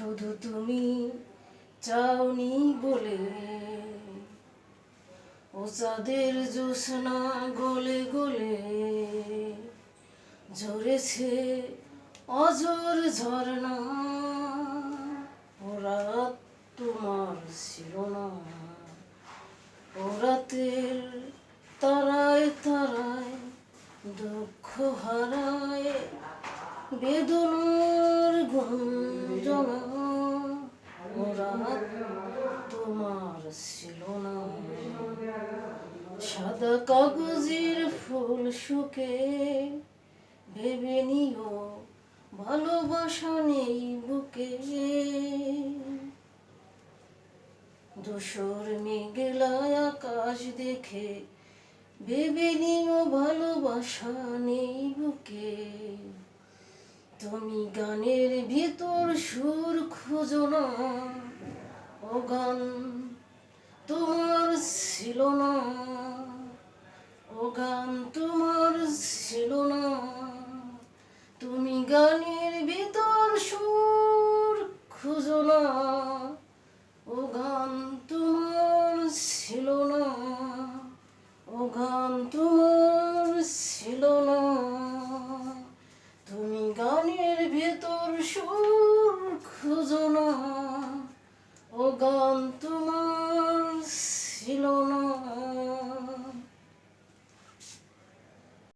শুধু তুমি চাওনি বলে। ও চাঁদের জোসনা গলে গলে ঝরেছে অজর ঝরনা ওরা তোমার ছিল না। ও রাতের তারায় তারায় দুঃখ হারায় বেদনার গুঞ্জনা ওরা তোমার ছিল না। সাদা কাগজের ফুল শুকে, ভেবে নিও, ভালোবাসা নেই বুকে। দোসর মেঘলায় আকাশ দেখে, ভেবে নিও ভালোবাসা নেই বুকে। তুমি গানের ভিতর সুর খোঁজো না ও ছিল না। ও গান তোমার ছিল না। তুমি গানের ভিতর সুর খুঁজো না। ও গান তোমার ছিল না। ও গান তোমার ছিল না। তুমি গানের ভেতর সুর